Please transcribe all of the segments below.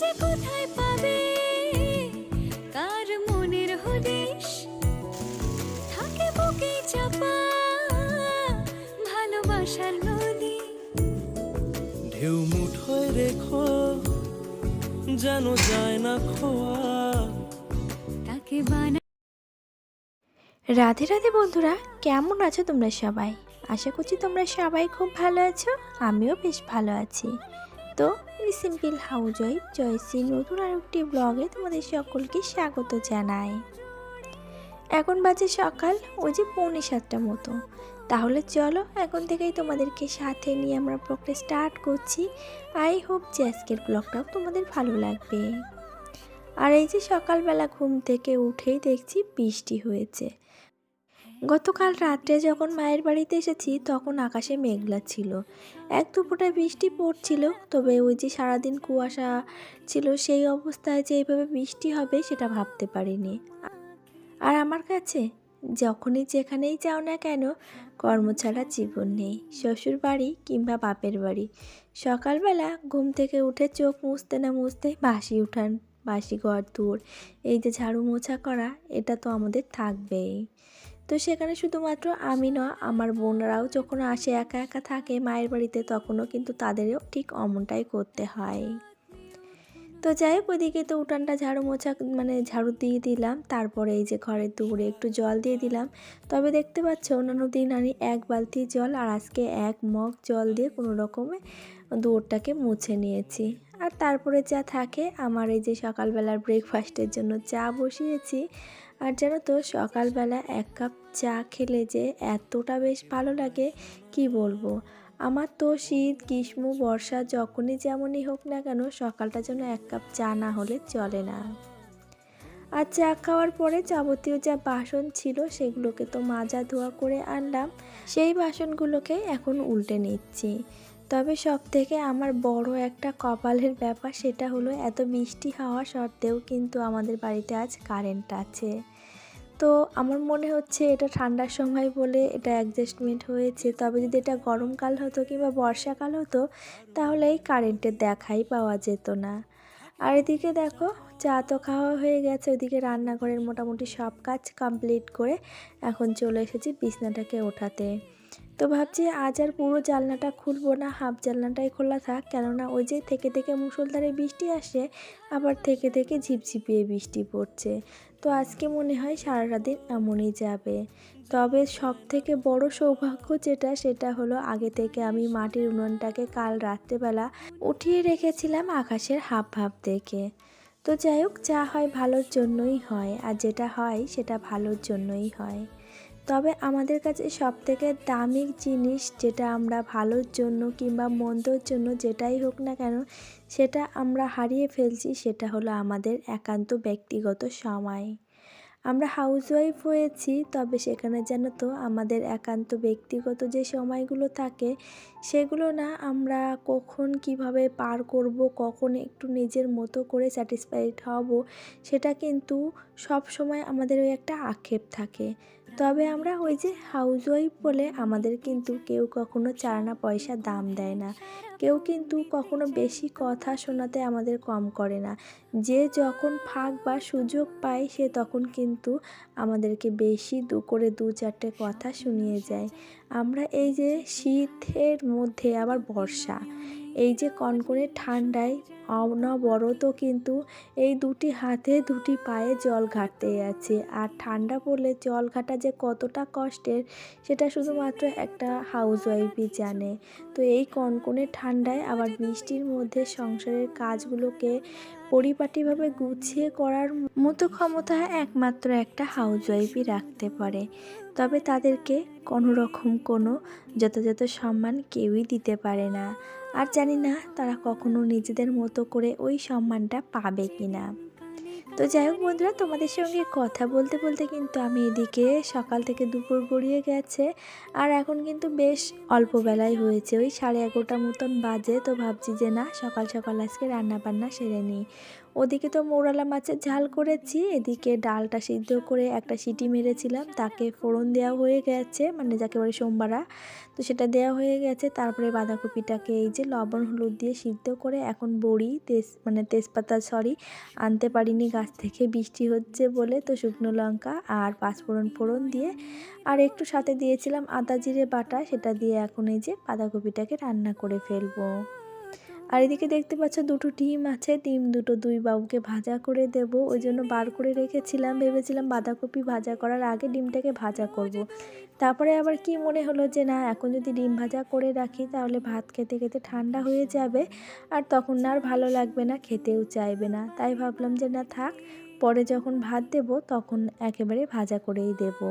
যে কোথায় পাবে? কার মনের হদিশ? থাকে বুকে চাপা ভালোবাসার নদী। ঢেউ মুঠোয় রেখো যেন যায় না খোয়া। তাকে বানা রাধে রাধে বন্ধুরা কেমন আছো তোমরা সবাই? আশা করছি তোমরা সবাই খুব ভালো আছো আমিও বেশ ভালো আছি। তো সিম্পল হাউজ ওয়াইফ জয়শ্রী নতুন আর একটি ব্লগে তোমাদের সকলকে স্বাগত জানাই। এখন বাজে সকাল, ওই যে পৌনে সাতটা মতো। তাহলে চলো এখন থেকেই তোমাদেরকে সাথে নিয়ে আমরা ব্লগটা স্টার্ট করছি। আই হোপ যে আজকের ব্লগটাও তোমাদের ভালো লাগবে। আর এই যে সকালবেলা ঘুম থেকে উঠেই দেখছি বৃষ্টি হয়েছে। গতকাল রাত্রে যখন মায়ের বাড়িতে এসেছি, তখন আকাশে মেঘলা ছিল। এক দুপুরটা বৃষ্টি পড়ছিল, তবে ওই যে সারাদিন কুয়াশা ছিল, সেই অবস্থায় যে এইভাবে বৃষ্টি হবে সেটা ভাবতে পারিনি। আর আমার কাছে, যখনই যেখানেই যাও না কেন, কর্ম ছাড়া জীবন নেই। শ্বশুর বাড়ি কিংবা বাপের বাড়ি। সকালবেলা ঘুম থেকে উঠে চোখ মুছতে না মুছতে বাসি উঠান বাসি ঘর দূর এই যে ঝাড়ু মোছা করা, এটা তো আমাদের থাকবেই। তো সেখানে শুধুমাত্র আমি নয় আমার বোনরাও যখন আসে একা একা থাকে মায়ের বাড়িতে, তখনও কিন্তু তাদেরও ঠিক অমনটাই করতে হয়। তো যাই হোক, ওইদিকে তো উঠানটা ঝাড়ু মোছা মানে ঝাড়ু দিয়ে দিলাম। তারপরে এই যে ঘরের দুপুরে একটু জল দিয়ে দিলাম। তবে দেখতে পাচ্ছ, অন্যান্য দিন আমি এক বালতি জল আর আজকে এক মগ জল দিয়ে কোনো রকমে দুয়ারটাকে মুছে নিয়েছি। আর তারপরে যা থাকে, আমার এই যে সকালবেলার ব্রেকফাস্টের জন্য চা বসিয়েছি। আর জানো তো, সকালবেলা এক কাপ চা খেলে যে এতটা বেশ ভালো লাগে, কি বলব? আমার তো শীত, গ্রীষ্ম, বর্ষা যখনই যেমনই হোক না কেন, সকালটা যেন এক কাপ চা না হলে চলে না। আর চা খাওয়ার পরে যাবতীয় যা বাসন ছিল, সেগুলোকে তো মাজা ধোয়া করে আনলাম। সেই বাসনগুলোকে এখন উল্টে নিচ্ছি। তবে সব থেকে আমার বড় একটা কপালের ব্যাপার সেটা হলো এত বৃষ্টি হওয়া সত্ত্বেও কিন্তু আমাদের বাড়িতে আজ কারেন্ট আছে। তো আমার মনে হচ্ছে এটা ঠান্ডার সময় বলে এটা অ্যাডজাস্টমেন্ট হয়েছে। তবে যদি এটা গরমকাল হতো কিংবা বর্ষাকাল হতো, তাহলে এই কারেন্টের দেখাই পাওয়া যেত না। আর এদিকে দেখো, চা তো খাওয়া হয়ে গেছে। ওইদিকে রান্নাঘরের মোটামুটি সব কাজ কমপ্লিট করে এখন চলে এসেছি বিছনাটাকে ওঠাতে। তো ভাবছি আজ আর পুরো জানলাটা খুলবো না, হাফ জানলাটাই খোলা থাক। কেননা ওই যে থেকে থেকে মুসলধারে বৃষ্টি আসে, আবার থেকে থেকে ঝিপঝিপিয়ে বৃষ্টি পড়ছে। তো আজকে মনে হয় সারাটা দিন এমনই যাবে। তবে সব থেকে বড় সৌভাগ্য যেটা, সেটা হলো আগে থেকে আমি মাটির উনুনটাকে কাল রাত্রেবেলা উঠিয়ে রেখেছিলাম আকাশের হাফ হাফ দেখে। তো যাই হোক, যা হয় ভালোর জন্যই হয়, আর যেটা হয় সেটা ভালোর জন্যই হয়। তবে আমাদের কাছে সব থেকে দামি জিনিস যেটা আমরা ভালোর জন্য কিংবা মন্দর জন্য যেটাই হোক না কেন, সেটা আমরা হারিয়ে ফেলছি সেটা হলো আমাদের একান্ত ব্যক্তিগত সময়। আমরা হাউসওয়াইফ হয়েছি, তবে সেখানে যেন তো আমাদের একান্ত ব্যক্তিগত যে সময়গুলো থাকে, সেগুলো না আমরা কখন কীভাবে পার করব, কখন একটু নিজের মতো করে স্যাটিসফাইড হব, সেটা কিন্তু সব সময় আমাদের ওই একটা আক্ষেপ থাকে। তবে আমরা ওই যে হাউসওয়াইফ বলে আমাদের কিন্তু কেউ কখনো চারানা পয়সা দাম দেয় না। কেউ কিন্তু কখনো বেশি কথা শোনাতে আমাদের কম করে না। যে যখন ফাঁক বা সুযোগ পায়, সে তখন কিন্তু আমাদেরকে বেশি দু করে দু চারটে কথা শুনিয়ে যায়। আমরা এই যে শীতের মধ্যে আবার বর্ষা, এই যে কনকনে ঠান্ডায় অনবরত কিন্তু। এই দুটি হাতে দুটি পায়ে জল ঘাটতে আছে। আর ঠান্ডা পড়লে জল ঘাটা যে কতটা কষ্টের, সেটা শুধুমাত্র একটা হাউস ওয়াইফই জানে। তো এই কনকনে ঠান্ডায় আবার বৃষ্টির মধ্যে সংসারের কাজগুলোকে পরিপাটিভাবে গুছিয়ে করার মতো ক্ষমতা একমাত্র একটা হাউস ওয়াইফই রাখতে পারে। তবে তাদেরকে কোনো রকম কোনো যথাযথ সম্মান কেউই দিতে পারে না। আর জানি না তারা কখনো নিজেদের মতো করে ওই সম্মানটা পাবে কি না তো যাই হোক বন্ধুরা, তোমাদের সঙ্গে কথা বলতে বলতে কিন্তু আমি এদিকে সকাল থেকে দুপুর গড়িয়ে গেছে। আর এখন কিন্তু বেশ অল্প বেলায় হয়েছে। ওই সাড়ে এগারোটা মতন বাজে, তো ভাবছি যে না, সকাল সকাল আজকে রান্না বান্না সেরে নিই। ওদিকে তো মৌরালা মাছের ঝাল করেছি, এদিকে ডালটা সিদ্ধ করে একটা সিটি মেরেছিলাম, তাকে ফোড়ন দেওয়া হয়ে গেছে মানে যাকে বলে সোমবারা, তো সেটা দেওয়া হয়ে গেছে। তারপরে বাঁধাকপিটাকে এই যে লবণ, হলুদ দিয়ে সিদ্ধ করে এখন বড়ি, তেজ মানে তেজপাতা সরি আনতে পারিনি, গাছ থেকে বৃষ্টি হচ্ছে বলে তো শুকনো লঙ্কা আর পাঁচফোড়ন ফোড়ন দিয়ে আর একটু সাথে দিয়েছিলাম আদা জিরে বাটা, সেটা দিয়ে এখন এই যে বাঁধাকপিটাকে রান্না করে ফেলব। আর এদিকে দেখতে পাচ্ছ দুটো ডিম আছে। ডিম দুটো দুই বাবুকে ভাজা করে দেব। ওই জন্য বার করে রেখেছিলাম। ভেবেছিলাম বাঁধাকপি ভাজা করার আগে ডিমটাকে ভাজা করব। তারপরে আবার কি মনে হলো যে, না, এখন যদি ডিম ভাজা করে রাখি তাহলে ভাত খেতে খেতে ঠান্ডা হয়ে যাবে। আর তখন না আর ভালো লাগবে না, খেতেও চাইবে না। তাই ভাবলাম যে, না, থাক, পরে যখন ভাত দেব তখন একেবারে ভাজা করেই দেবো।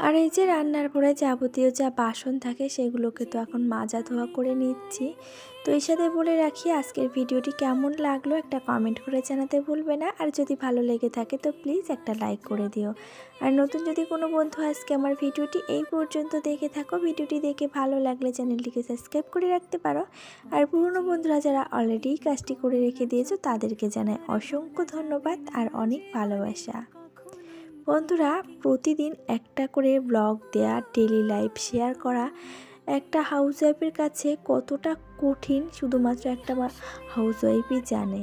আর এই যে রান্নার পরে যাবতীয় যা বাসন থাকে সেগুলোকে তো এখন মাজা ধোয়া করে নিচ্ছি। তো এই সাথে বলে রাখি, আজকের ভিডিওটি কেমন লাগল একটা কমেন্ট করে জানাতে ভুলবে না। আর যদি ভালো লেগে থাকে তো প্লিজ একটা লাইক করে দিও। আর নতুন যদি কোনো বন্ধু আজকে আমার ভিডিওটি এই পর্যন্ত দেখে থাকো, ভিডিওটি দেখে ভালো লাগলে চ্যানেলটিকে সাবস্ক্রাইব করে রাখতে পারো। আর পুরনো বন্ধুরা যারা অলরেডি কাজটি করে রেখে দিয়েছ তাদেরকে জানাই অসংখ্য ধন্যবাদ আর অনেক ভালোবাসা। বন্ধুরা, প্রতিদিন একটা করে ব্লগ দেয়া ডেলি লাইফ শেয়ার করা, একটা হাউস ওয়াইফের কাছে কতটা কঠিন শুধুমাত্র একটা হাউস ওয়াইফই জানে।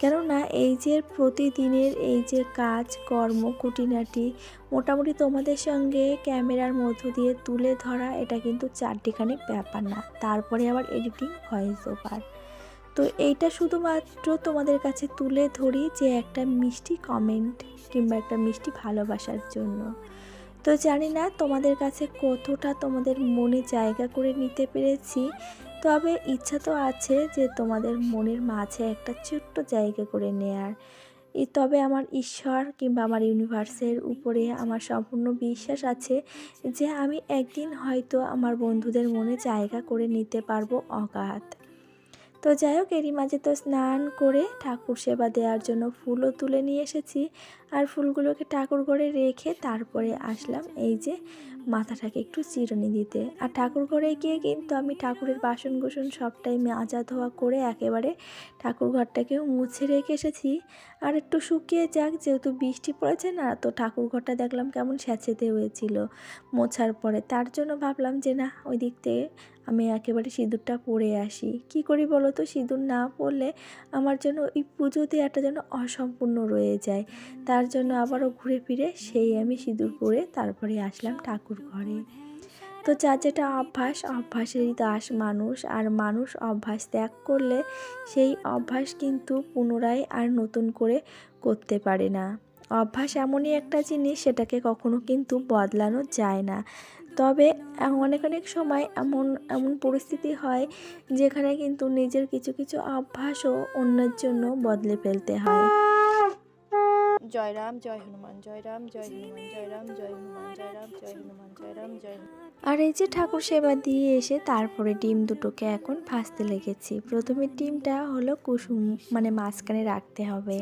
কেননা, এই যে প্রতিদিনের এই যে কাজ, কর্ম, খুঁটিনাটি মোটামুটি তোমাদের সঙ্গে ক্যামেরার মধ্য দিয়ে তুলে ধরা, এটা কিন্তু চারটিখানি ব্যাপার না। তারপরে আবার এডিটিং ভয়েস ওভার তো এইটা শুধুমাত্র তোমাদের কাছে তুলে ধরি যে একটা মিষ্টি কমেন্ট কিংবা একটা মিষ্টি ভালোবাসার জন্য। তো জানি না তোমাদের কাছে কতটা তোমাদের মনে জায়গা করে নিতে পেরেছি, তবে ইচ্ছা তো আছে যে তোমাদের মনের মাঝে একটা ছোট্ট জায়গা করে নেয়ার। তবে আমার ঈশ্বর কিংবা আমার ইউনিভার্সের উপরে আমার সম্পূর্ণ বিশ্বাস আছে যে আমি একদিন হয়তো আমার বন্ধুদের মনে জায়গা করে নিতে পারব অগাধ। তো যাই হোক, এরই মাঝে তো স্নান করে ঠাকুর সেবা দেওয়ার জন্য ফুলও তুলে নিয়ে এসেছি। আর ফুলগুলোকে ঠাকুর ঘরে রেখে তারপরে আসলাম এই যে মাথাটাকে একটু চিরুনি দিতে। আর ঠাকুর ঘরে গিয়ে কিন্তু আমি ঠাকুরের বাসন কুসন সবটাই মাজা ধোয়া করে একেবারে ঠাকুর ঘরটাকেও মুছে রেখে এসেছি। আর একটু শুকিয়ে যাক, যেহেতু বৃষ্টি পড়েছে না, তো ঠাকুর ঘরটা দেখলাম কেমন স্যাঁচেতে হয়েছিল মোছার পরে। তার জন্য ভাবলাম যে না, ওই দিক থেকে আমি একেবারে সিঁদুরটা পরে আসি। কি করি বলো তো? সিঁদুর না পরলে আমার জন্য ওই পুজো দেওয়াটা যেন অসম্পূর্ণ রয়ে যায়। তার জন্য আবারও ঘুরে ফিরে সেই আমি সিঁদুর পরে তারপরে আসলাম ঠাকুর ঘরে। তো যার যেটা অভ্যাস, অভ্যাসেরই দাস মানুষ। আর মানুষ অভ্যাস ত্যাগ করলে সেই অভ্যাস কিন্তু পুনরায় আর নতুন করে করতে পারে না। অভ্যাস এমনই একটা জিনিস, সেটাকে কখনো কিন্তু বদলানো যায় না। তবে অনেক অনেক সময় এমন এমন পরিস্থিতি হয় যেখানে কিন্তু নিজের কিছু কিছু অভ্যাসও অন্যের জন্য বদলে ফেলতে হয়। জয় রাম জয় হনুমান জয় রাম জয় হনুমান জয় রাম জয় হনুমান জয় রাম জয় হনুমান জয় রাম জয় আর এই যে ঠাকুর সেবা দিয়ে এসে তারপরে ডিম দুটোকে এখন ভাজতে লেগেছি। প্রথমে ডিমটা হলো কুসুম মানে মাঝখানে রাখতে হবে।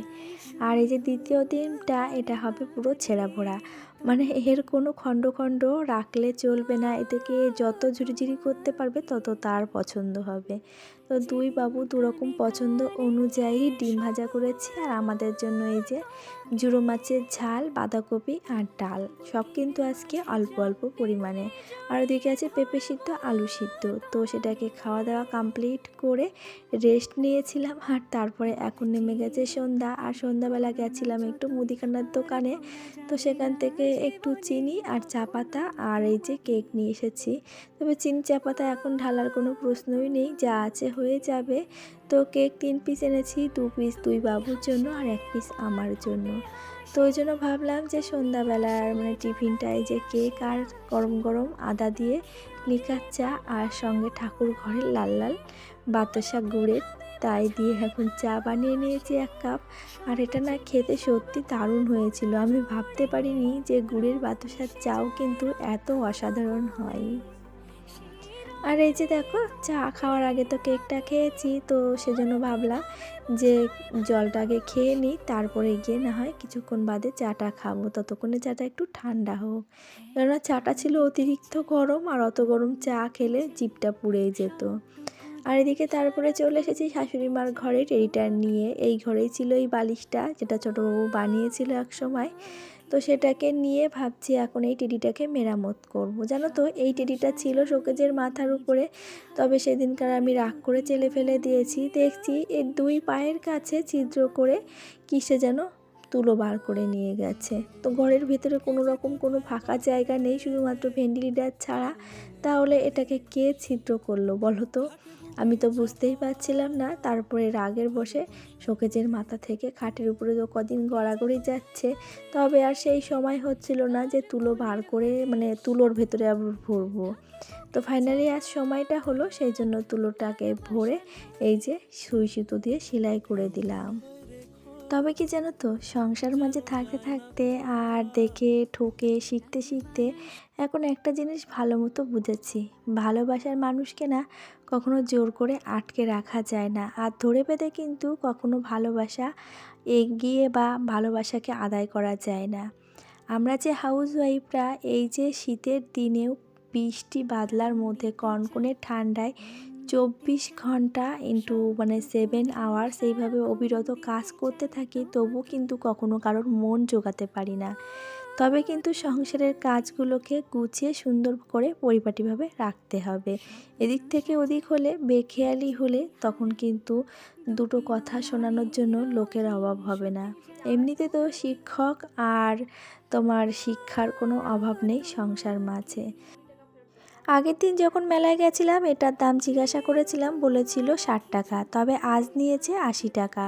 আর এই যে দ্বিতীয় ডিমটা এটা হবে পুরো ছেঁড়া ভোড়া মানে এর কোনো খণ্ড খণ্ড রাখলে চলবে না। এটাকে যত ঝুড়িঝুড়ি করতে পারবে তত তার পছন্দ হবে। তো দুই বাবু দুরকম পছন্দ অনুযায়ী ডিম ভাজা করেছি আর আমাদের জন্য এই যে জুড়ো মাছের ঝাল, বাঁধাকপি আর ডাল। সব কিন্তু আজকে অল্প অল্প পরিমাণে। আর ওদিকে আছে পেঁপে সিদ্ধ, আলু সিদ্ধ। তো সেটাকে খাওয়া দাওয়া কমপ্লিট করে রেস্ট নিয়েছিলাম আর তারপরে এখন নেমে গেছে সন্ধ্যা। আর সন্ধ্যাবেলা গেছিলাম একটু মুদিখানার দোকানে। তো সেখান থেকে একটু চিনি আর চা পাতা আর এই যে কেক নিয়ে এসেছি। তবে চিনি, চা পাতা এখন ঢালার কোনো প্রশ্নই নেই, যা আছে হয়ে যাবে। তো কেক তিন পিস এনেছি, দু পিস দুই বাবুর জন্য আর এক পিস আমার জন্য। তো ওই জন্য ভাবলাম যে সন্ধ্যাবেলার মানে টিফিনটায় যে কেক আর গরম গরম আদা দিয়ে লিকার চা আর সঙ্গে ঠাকুর ঘরের লাল লাল বাতাসা গুড়ের তাই দিয়ে এখন চা বানিয়ে নিয়েছি এক কাপ। আর এটা না খেতে সত্যি দারুণ হয়েছিল। আমি ভাবতে পারিনি যে গুড়ের বাতাসার চাও কিন্তু এত অসাধারণ হয়। আর এই যে দেখো, চা খাওয়ার আগে তো কেকটা খেয়েছি, তো সেজন্য ভাবলাম যে জলটা আগে খেয়ে নিই, তারপরে গিয়ে না হয় কিছুক্ষণ বাদে চাটা খাব। ততক্ষণে চাটা একটু ঠান্ডা হোক। কেননা চাটা ছিল অতিরিক্ত গরম, আর অত গরম চা খেলে জিপটা পুড়ে যেত। আর এদিকে তারপরে চলে এসেছি শাশুড়ি মার ঘরে টেরিটার নিয়ে। এই ঘরেই ছিল এই বালিশটা, যেটা ছোটোবাবু বানিয়েছিল এক সময় তো সেটাকে নিয়ে ভাবছি এখন এই টেডিটাকে মেরামত করব। জানো তো, এই টেডিটা ছিল শোকেজের মাথার উপরে, তবে সেদিনকার আমি রাগ করে চেলে ফেলে দিয়েছি। দেখছি এর দুই পায়ের কাছে ছিদ্র করে কিসে যেন তুলো বার করে নিয়ে গেছে। তো ঘরের ভিতরে কোনো রকম কোনো ফাঁকা জায়গা নেই, শুধুমাত্র ভেন্টিলেটার ছাড়া। তাহলে এটাকে কে ছিদ্র করল বলো তো? আমি তো বুঝতেই পারছিলাম না, তারপরে রাগের বসে শোকেজের মাথা থেকে খাটের উপরে তো কদিন গড়াগড়ি যাচ্ছে। তবে আর সেই সময় হচ্ছিল না যে তুলো বার করে মানে তুলোর ভেতরে আবার ভরবো। তো ফাইনালি আজ সময়টা হলো, সেই জন্য তুলোটাকে ভরে এই যে সুই সুতো দিয়ে সেলাই করে দিলাম। তবে কি জানো তো, সংসার মাঝে থাকতে থাকতে আর দেখে, ঠকে, শিখতে শিখতে এখন একটা জিনিস ভালো মতো বুঝেছি। ভালোবাসার মানুষকে না কখনো জোর করে আটকে রাখা যায় না। আর ধরে পেতে কিন্তু কখনো ভালোবাসা এগিয়ে বা ভালোবাসাকে আদায় করা যায় না। আমরা যে হাউস ওয়াইফরা এই যে শীতের দিনেও বৃষ্টি বাদলার মধ্যে কনকনে ঠান্ডায় চব্বিশ ঘণ্টা ইন্টু মানে সেভেন আওয়ার্স এইভাবে অবিরত কাজ করতে থাকি, তবু কিন্তু কখনো কারোর মন জোগাতে পারি না। তবে কিন্তু সংসারের কাজগুলোকে গুছিয়ে সুন্দর করে পরিপাটিভাবে রাখতে হবে। এদিক থেকে ওদিক হলে, বেখেয়ালি হলে তখন কিন্তু দুটো কথা শোনানোর জন্য লোকের অভাব হবে না। এমনিতে তো শিক্ষক আর তোমার শিক্ষার কোনো অভাব নেই সংসার মাঝে। আগের দিন যখন মেলায় গেছিলাম, এটার দাম জিজ্ঞাসা করেছিলাম, বলেছিল ষাট টাকা, তবে আজ নিয়েছে আশি টাকা।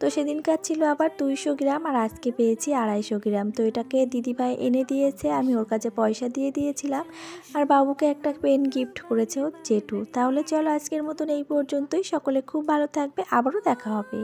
তো সেদিনকার ছিল আবার দুইশো গ্রাম আর আজকে পেয়েছি আড়াইশো গ্রাম। তো এটাকে দিদিভাই এনে দিয়েছে, আমি ওর কাছে পয়সা দিয়ে দিয়েছিলাম আর বাবুকে একটা পেন গিফট করেছে ও জেঠু। তাহলে চলো আজকের মতন এই পর্যন্তই। সকলে খুব ভালো থাকবে, আবারও দেখা হবে।